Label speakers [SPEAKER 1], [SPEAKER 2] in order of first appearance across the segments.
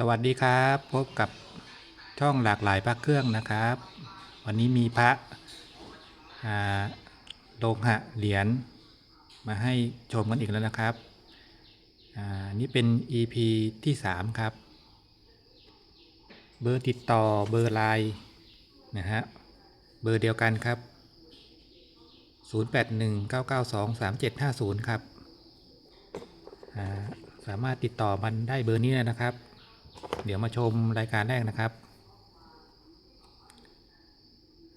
[SPEAKER 1] สวัสดีครับ พบกับช่องหลากหลายพระเครื่องนะครับ วันนี้มีพระโลหะเหรียญมาให้ชมกันอีกแล้วนะครับนี่เป็น EP ที่ 3 ครับ เบอร์ติดต่อเบอร์ไลน์นะฮะเบอร์เดียวกันครับ 0819923750 ครับอ่าสามารถติดต่อมันได้เบอร์นี้นะครับ เดี๋ยวมาชมรายการแรกนะครับ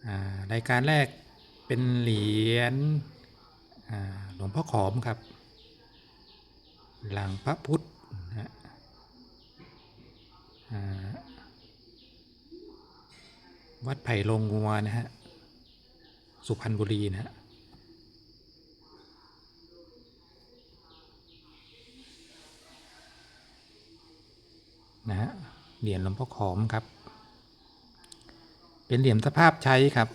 [SPEAKER 1] อ่ารายการแรกเป็นเหรียญอ่าหลวงพ่อขอมครับ หลังพระพุทธนะฮะวัดไผ่ลงงัวนะฮะ สุพรรณบุรีนะฮะ นะฮะเหรียญหลวงพ่อขอมครับ เป็นเหรียญสภาพใช้ครับ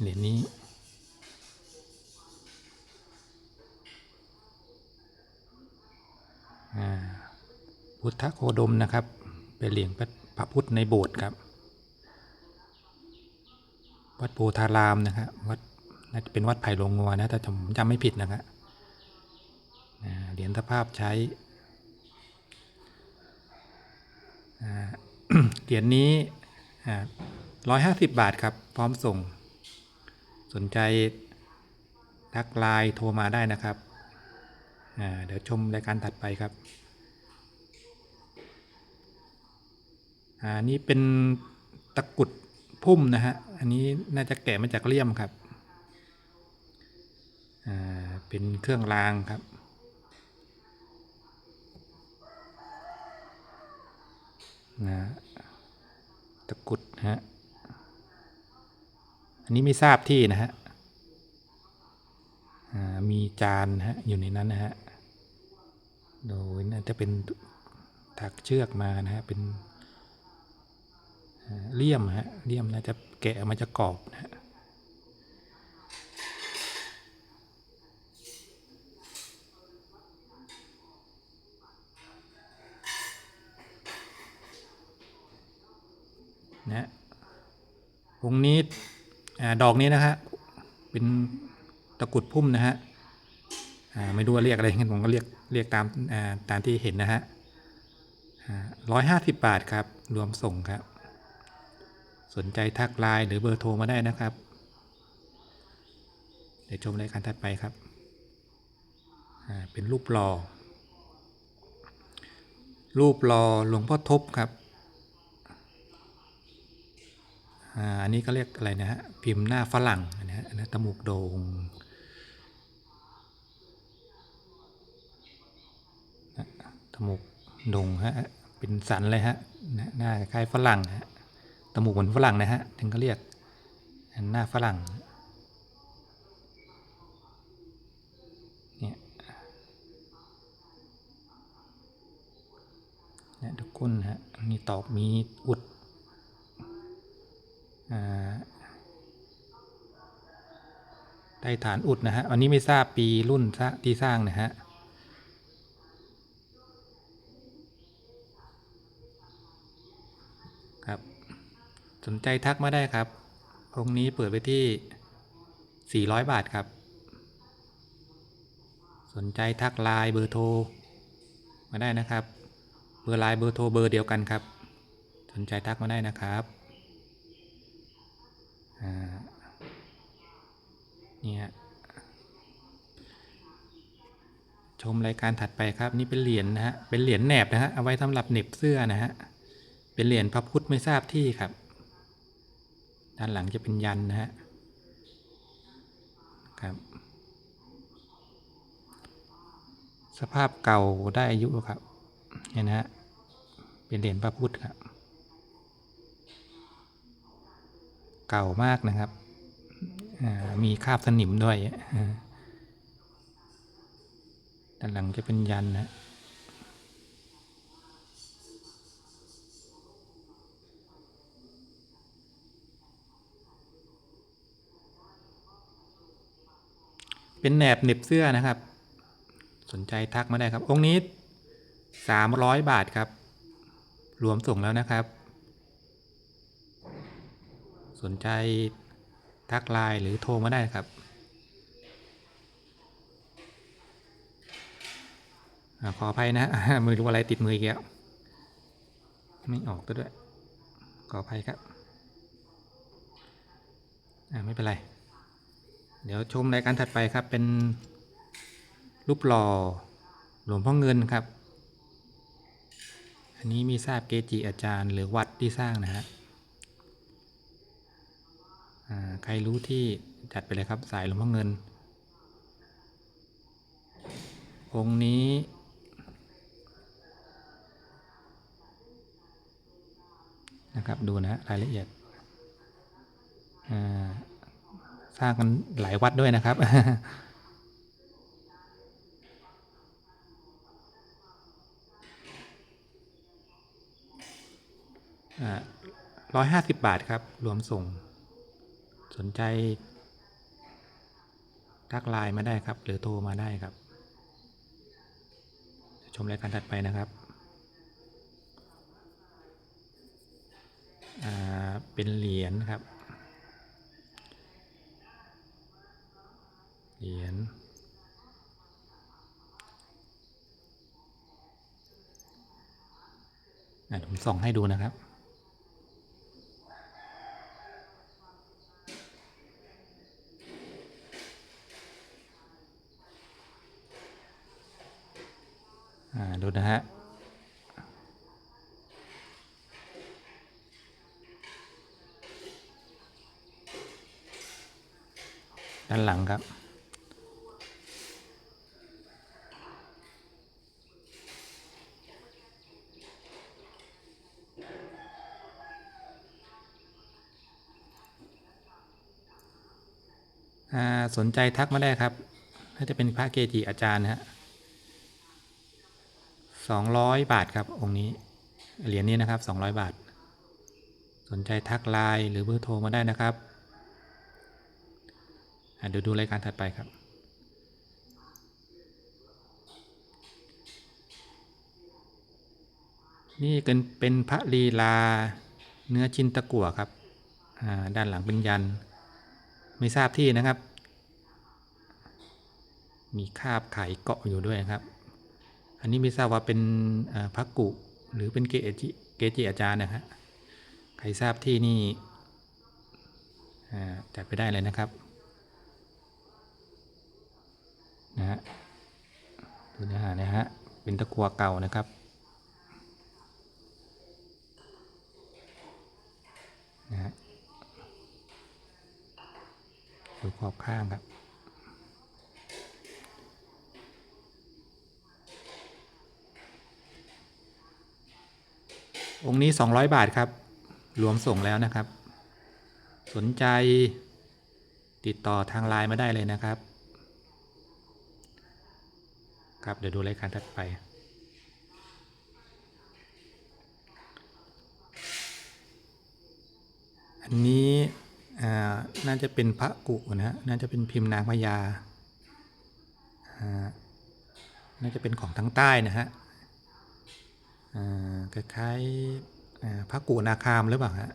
[SPEAKER 1] เหรียญนี้ พุทธโคดมนะครับ เป็นเหรียญพระพุทธในโบสถ์ครับ วัดโพธารามนะครับวัดน่าจะเป็นวัดไผ่ลงงัวนะถ้าผมจำไม่ผิดนะครับเหรียญสภาพใช้ อ่า เหรียญนี้ร้อยห้าสิบบาทครับ พร้อมส่ง สนใจทักไลน์โทรมาได้นะครับ เดี๋ยวชมรายการถัดไปครับอ่านี่เป็นตะกุดพุ่มนะฮะ อันนี้น่าจะแกะมาจากเลี่ยมครับ เป็นเครื่องรางครับ นะตะกุดฮะอันนี้ไม่ทราบที่นะฮะอ่ามีจานฮะอยู่ในนั้นนะฮะโดยน่าจะเป็นถักเชือกมานะฮะเป็นเลี่ยมฮะเลี่ยมน่าจะแกะมาจะกรอบนะฮะ นะฮะงนี้ดอกนี้นะฮะเป็นตะกุดพุ่มนะฮะไม่รู้ว่าเรียกอะไรงั้นผมก็เรียกเรียกตามตามที่เห็นนะฮะร้อยห้าสิบบาทครับ รวมส่งครับ สนใจทักไลน์หรือเบอร์โทรมาได้นะครับ เดี๋ยวชมรายการถัดไปครับเป็นรูปหล่อรูปหล่อหลวงพ่อทบครับ อันนี้ก็เรียกอะไรนะฮะพิมพ์หน้าฝรั่งนะฮะนะตมูกโดง่งนะตมูกโด่งฮะเป็นสันเลยฮะนะหน้าคล้ายฝรั่งฮะตมูกเหมือนฝรั่งนะฮะถึงก็เรียกหน้าฝรั่งเนี่ยเนี่ยทุกคนฮะมีตอกมีอุด อ่า ใต้ฐานอุดนะฮะ อันนี้ไม่ทราบปีรุ่นที่สร้างนะฮะครับ สนใจทักมาได้ครับ องค์นี้เปิดไปที่ 400 บาทครับ สนใจทักไลน์เบอร์โทร มาได้นะครับ เบอร์ไลน์เบอร์โทรเบอร์เดียวกันครับ สนใจทักมาได้นะครับ อ่า นี่ฮะชมรายการถัดไปครับนี่เป็นเหรียญนะฮะเป็นเหรียญแหนบนะฮะเอาไว้สำหรับเหน็บเสื้อนะฮะเป็นเหรียญพระพุทธไม่ทราบที่ครับ ด้านหลังจะเป็นยันนะฮะครับ สภาพเก่าได้อายุครับเนี่ยนะฮะเป็นเหรียญพระพุทธครับ เก่ามากนะครับ มีคาบสนิมด้วยอ่าด้านหลังจะเป็นยันนะเป็นแหนบเหน็บเสื้อนะครับ สนใจทักมาได้ครับ องค์นี้สามร้อยบาทครับ รวมส่งแล้วนะครับ สนใจ ทักไลน์หรือโทรมาได้ครับอขออภัยนะ มือรู้อะไรติดมืออีกแล้วไม่ออกตัวด้วย ขออภัยครับไม่เป็นไร เดี๋ยวชมรายการถัดไปครับ เป็นรูปหล่อหลวงพ่อเงินครับ อันนี้มีทราบเกจิอาจารย์หรือวัดที่สร้างนะฮะ ใครรู้ที่จัดไปเลยครับสายหลวงพ่อเงิน องค์นี้ นะครับดูนะรายละเอียดสร้างกันหลายวัดด้วยนะครับร้อยห้าสิบบาทครับ รวมส่ง สนใจ ทักไลน์มาได้ครับ หรือโทรมาได้ครับ ชมรายการถัดไปนะครับ เป็นเหรียญครับ เหรียญผมส่องให้ดูนะครับ ดูนะฮะด้านหลังครับ สนใจทักมาได้ครับ น่าจะเป็นพระเกจิอาจารย์นะฮะ สองร้อยบาทครับองค์นี้เหรียญนี้นะครับสองร้อยบาท สนใจทักไลน์หรือเบอร์โทรมาได้นะครับอะเดี๋ยวดูรายการถัดไปครับ นี่เป็นเป็นพระลีลาเนื้อชิ้นตะกั่วครับอ่าด้านหลังเป็นยัน ไม่ทราบที่นะครับ มีคาบไข่เกาะอยู่ด้วยครับ อันนี้ไม่ทราบว่าเป็นพระกุหรือเป็นเกจิเกจิอาจารย์นะฮะใครทราบที่นี่อ่าจัดไปได้เลยนะครับนะฮะดูเนื้อหานะฮะเป็นตะกัวเก่านะครับนะฮะดูขอบข้างครับ องค์นี้ 200 บาทครับ รวมส่งแล้วนะครับ สนใจติดต่อทางไลน์มาได้เลยนะครับ ครับเดี๋ยวดูรายการถัดไป อันนี้น่าจะเป็นพระกุนะฮะน่าจะเป็นพิมพ์นางพญาน่าจะเป็นของทางใต้นะฮะ คล้ายๆพระกุนาคามหรือเปล่าฮะ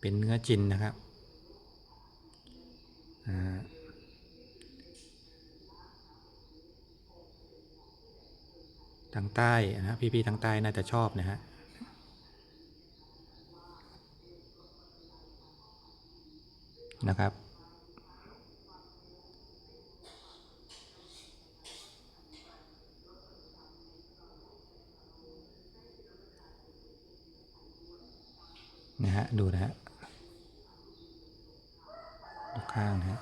[SPEAKER 1] เป็นเนื้อจินนะครับทางใต้นะฮะพี่ๆทางใต้น่าจะชอบนะฮะนะครับ นะฮะ ดูนะฮะดูข้างนะฮะ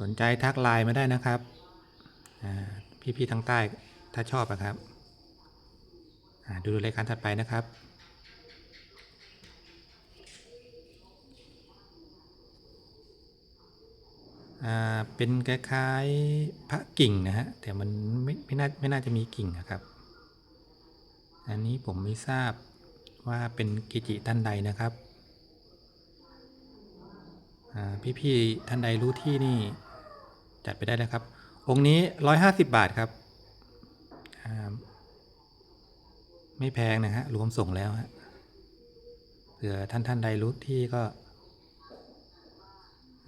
[SPEAKER 1] สนใจทักไลน์มาได้นะครับพี่ๆทางใต้ถ้าชอบอะครับดูรายการถัดไปนะครับอ่าเป็นคล้ายๆพระกิ่งนะฮะแต่มันไม่ไม่น่าไม่น่าจะมีกิ่งนะครับ อันนี้ผมไม่ทราบว่าเป็นกิจิท่านใดนะครับอ่าพี่ๆท่านใดรู้ที่นี่จัดไปได้เลยครับ องค์นี้ 150 บาทครับอ่าไม่แพงนะฮะรวมส่งแล้วฮะเผื่อท่านท่านใดรู้ที่ก็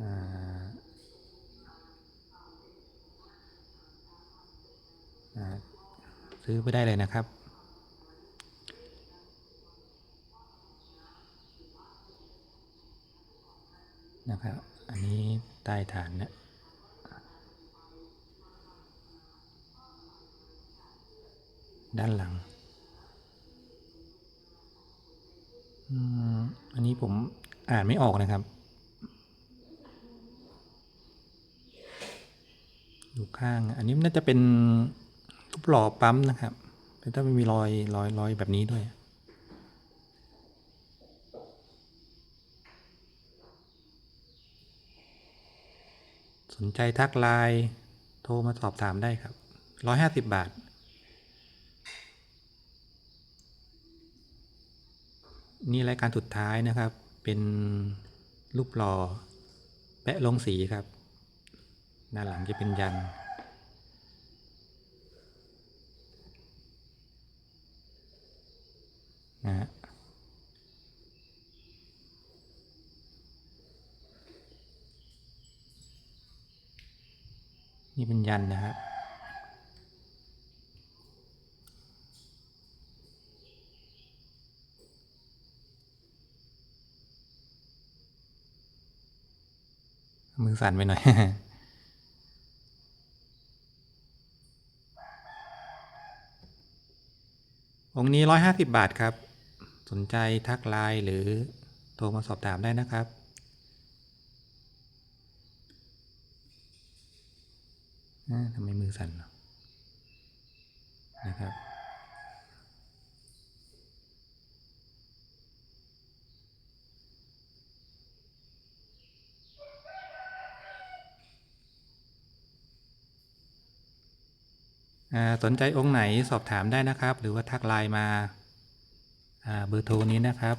[SPEAKER 1] อ่าซื้อไปได้เลยนะครับ นะครับ อันนี้ใต้ฐานเนะด้านหลัง อันนี้ผมอ่านไม่ออกนะครับ อยู่ข้าง อันนี้น่าจะเป็นรูปหล่อปั๊มนะครับแต่ถ้าไม่มีรอยรอยรอยแบบนี้ด้วย ส นใจทักไลน์โทรมาสอบถามได้ครับร้อยห้าสิบบาท นี่รายการสุดท้ายนะครับ เป็นรูปหล่อแปะลงสีครับด้าหลังจะเป็นยันนะฮะ นี่เป็นยันนะครับมือสั่นไปหน่อยองค์นี้ร้อยห้าสิบบาทครับ สนใจทักไลน์หรือโทรมาสอบถามได้นะครับ ทำไมมือสั่นเนะนะครับสนใจองค์ไหนสอบถามได้นะครับ หรือว่าทักไลน์มาเบอร์โทรนี้นะครับ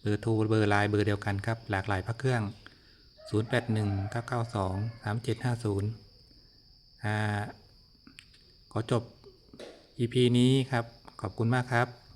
[SPEAKER 1] เบอร์โทรเบอร์ไลน์เบอร์เดียวกันครับ หลากหลายพระเครื่อง 081 992 3750อ่า ขอจบ EP นี้ครับ ขอบคุณมากครับ